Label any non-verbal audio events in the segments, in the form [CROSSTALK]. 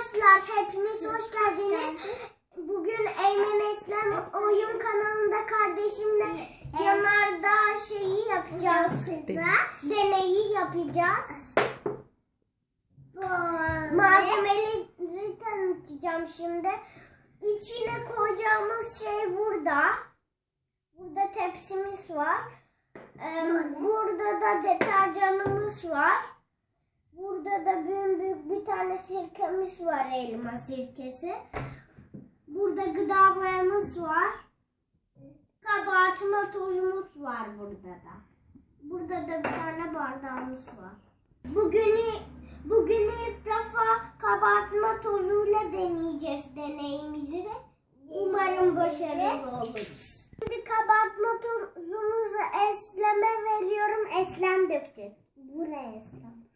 Arkadaşlar hepiniz hoş geldiniz. Bugün Eymen Eslem oyun kanalında kardeşimle yanardağ şeyi yapacağız. Deneyi yapacağız. Malzemeleri tanıtacağım şimdi. İçine koyacağımız şey burada. Burada tepsimiz var. Burada da deterjanımız var. Burada da büyük büyük bir tane sirkemiz var elma sirkesi. Burada gıda boyamız var. Kabartma tozumuz var burada da. Burada da bir tane bardağımız var. Bugün bugün ilk defa kabartma tozuyla deneyeceğiz deneyimizi de. Umarım başarılı oluruz. Şimdi kabartma tozumuzu Eslem'e veriyorum. Eslem dökecek. Buraya Eslem.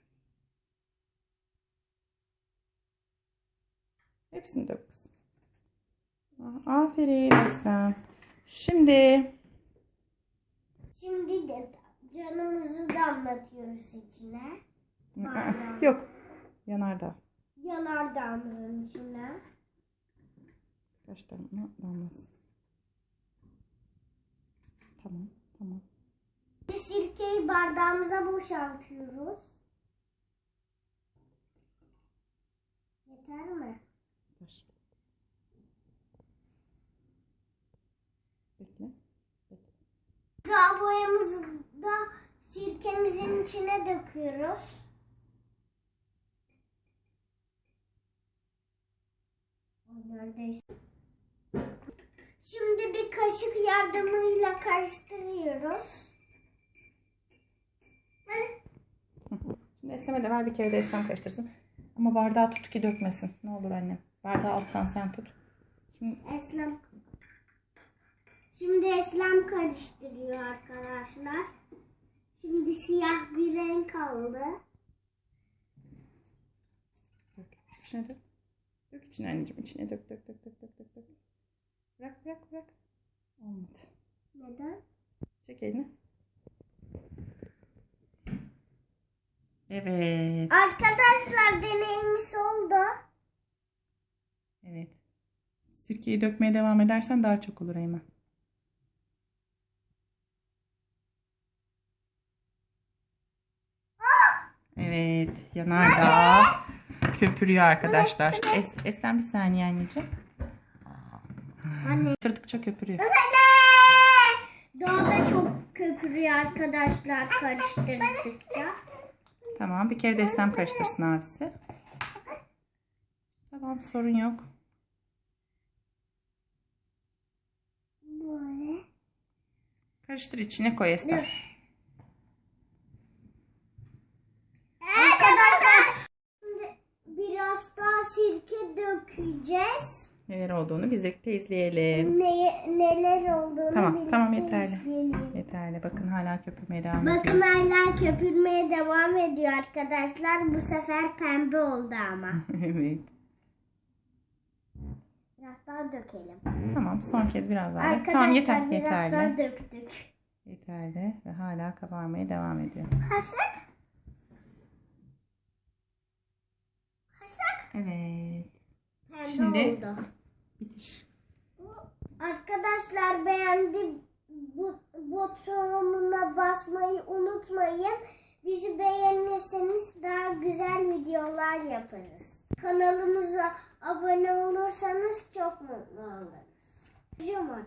Hepsini dök kızım. Aferin Eslem. Şimdi Şimdi de canımızı damlatıyoruz içine. Pardon. yok. Yanardağ. Yanardağımızın içine. Kaç damla damlasın. Tamam. Tamam. Bir sirkeyi bardağımıza boşaltıyoruz. Yeter mi? Dur. Bekle. Bekle. Gıda boyamızı da sirkemizin içine döküyoruz. Neredeyse. Şimdi bir kaşık yardımıyla karıştırıyoruz. [LAUGHS] Şimdi Eslem'e de ver bir kere de Eslem karıştırsın. Ama bardağı tut ki dökmesin. Ne olur annem. Bardağı alttan sen tut. Şimdi Eslem. Şimdi Eslem karıştırıyor arkadaşlar. Şimdi siyah bir renk kaldı. dök. İçine dök. Dök içine anneciğim. İçine dök dök dök dök dök dök. dök. Bırak bırak bırak. Olmadı. Neden? Çek elini. Evet. Arkadaşlar deneyimiz oldu. Evet. Sirkeyi dökmeye devam edersen daha çok olur Eymen. Evet. Yanardağ köpürüyor arkadaşlar. Es, Eslem bir saniye anneciğim. Anne. Tırtıkça köpürüyor. Doğada çok köpürüyor arkadaşlar karıştırdıkça. Tamam. Bir kere de Eslem karıştırsın abisi. Tamam sorun yok. Böyle. Karıştır içine koy. Arkadaşlar şimdi biraz daha sirke dökeceğiz. Neler olduğunu birlikte izleyelim. Ne, neler olduğunu Tamam, birlikte tamam, yeterli. izleyelim. Yeterli. Bakın hala köpürmeye devam ediyor. Bakın hala köpürmeye devam ediyor arkadaşlar. Bu sefer pembe oldu ama. [LAUGHS] evet. Biraz daha dökelim. Tamam son kez biraz daha. Arkadaşlar Tamam yeter biraz daha yeterli. döktük. Yeterli ve hala kabarmaya devam ediyor. Kaşık. Kaşık. Evet. Şimdi- oldu. Bitiş. Arkadaşlar beğendi bu butonuna basmayı unutmayın. Bizi beğenirseniz daha güzel videolar yaparız. Kanalımıza abone olursanız çok mutlu oluruz. Musun?